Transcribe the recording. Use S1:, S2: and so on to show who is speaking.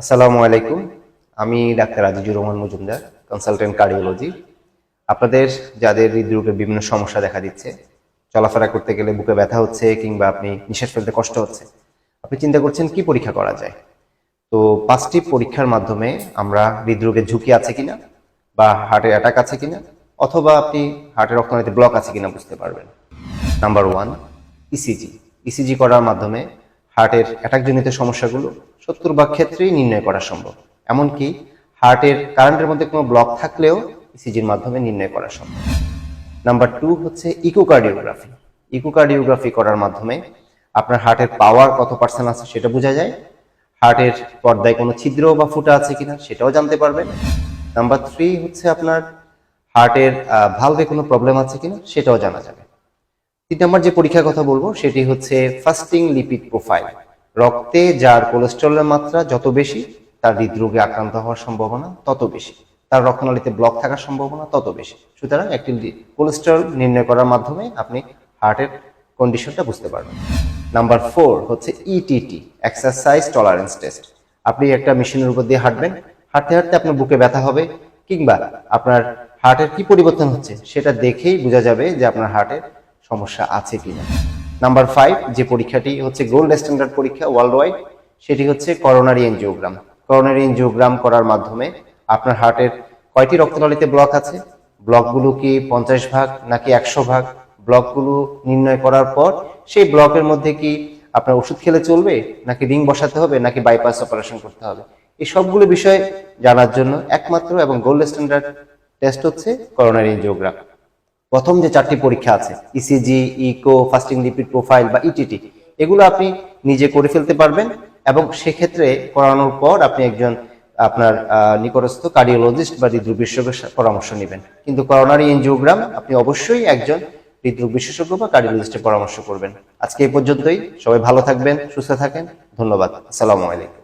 S1: আসসালামু আলাইকুম। আমি doctor Azizur Rahman Majumder consultant cardiology আপনাদের, যাদের হৃদরোগের বিভিন্ন সমস্যা দেখা দিচ্ছে, চলাফেরা করতে গেলে বুকে ব্যথা হচ্ছে কিংবা আপনি নিঃশ্বাস ফেলতে কষ্ট হচ্ছে, আপনি চিন্তা করছেন কি পরীক্ষা করা যায়? তো পাঁচটি পরীক্ষার মাধ্যমে আমরা হৃদরোগের ঝুঁকি আছে কিনা বা হার্টের অ্যাটাক আছে কিনা, অথবা আপনি হার্টের রক্তনালীতে ব্লক আছে কিনা বুঝতে পারবেন। নাম্বার ওয়ান ইসিজি ইসিজি করার মাধ্যমে হার্টের অ্যাটাকজনিত সমস্যাগুলো সত্তর ভাগ ক্ষেত্রেই নির্ণয় করা সম্ভব। এমনকি হার্টের কারেন্টের মধ্যে কোনো ব্লক থাকলেও ইসিজির মাধ্যমে নির্ণয় করা সম্ভব। নাম্বার টু হচ্ছে ইকোকার্ডিওগ্রাফি ইকোকার্ডিওগ্রাফি করার মাধ্যমে আপনার হার্টের পাওয়ার কত পার্সেন্ট আছে সেটা বোঝা যায়। হার্টের পর্দায় কোনো ছিদ্র বা ফুটা আছে কিনা সেটাও জানতে পারবেন। নাম্বার থ্রি হচ্ছে আপনার হার্টের ভালভে কোনো প্রবলেম আছে কিনা সেটাও জানা যাবে। তিন নম্বর যে পরীক্ষার কথা বলব, সেটি হচ্ছে ফাস্টিং লিপিড প্রোফাইল রক্তে যার কোলেস্টেরলের মাত্রা যত বেশি, তার হৃদরোগে আক্রান্ত হওয়ার সম্ভাবনা তত বেশি। তার রক্তনালীতে ব্লক থাকার সম্ভাবনা তত বেশি। সুতরাং একটি কোলেস্ট্রল নির্ণয় করার মাধ্যমে আপনি হার্টের কন্ডিশনটা বুঝতে পারবেন। নাম্বার ফোর হচ্ছে ইটিটি এক্সারসাইজ টলারেন্স টেস্ট আপনি একটা মেশিনের উপর দিয়ে হাঁটবেন, হাঁটতে হাঁটতে আপনার বুকে ব্যথা হবে, কিংবা আপনার হার্টের কি পরিবর্তন হচ্ছে, সেটা দেখেই বোঝা যাবে যে আপনার হার্টের সমস্যা আছে কিনা। নাম্বার ফাইভ যে পরীক্ষাটি হচ্ছে গোল্ড স্ট্যান্ডার্ড পরীক্ষা ওয়ার্ল্ড ওয়াইড সেটি হচ্ছে করোনারি এনজিওগ্রাম করোনারি এনজিওগ্রাম করার মাধ্যমে আপনার হার্টের কয়টি রক্তনালীতে ব্লক আছে? ব্লকগুলো কি পঞ্চাশ ভাগ নাকি একশো ভাগ? ব্লকগুলো নির্ণয় করার পর সেই ব্লকের মধ্যে কি আপনার ওষুধ খেলে চলবে? নাকি রিং বসাতে হবে? নাকি বাইপাস অপারেশন করতে হবে? এই সবগুলো বিষয় জানার জন্য একমাত্র এবং গোল্ড স্ট্যান্ডার্ড টেস্ট হচ্ছে করোনারি এনজিওগ্রাম প্রথম যে চারটি পরীক্ষা আছে E ECG echo fasting lipid profile বা ইটিটি এগুলো আপনি নিজে করে ফেলতে পারবেন এবং সেক্ষেত্রে করানোর পর আপনি একজন, আপনার নিকটস্থ কার্ডিওলজিস্ট বা হৃদরোগ বিশেষজ্ঞের পরামর্শ নেবেন। কিন্তু করোনারি এনজিওগ্রাম আপনি অবশ্যই একজন হৃদরোগ বিশেষজ্ঞ বা কার্ডিওলজিস্টের পরামর্শ করবেন। আজকে এই পর্যন্তই। সবাই ভালো থাকবেন, সুস্থ থাকেন। ধন্যবাদ। আসসালামু আলাইকুম।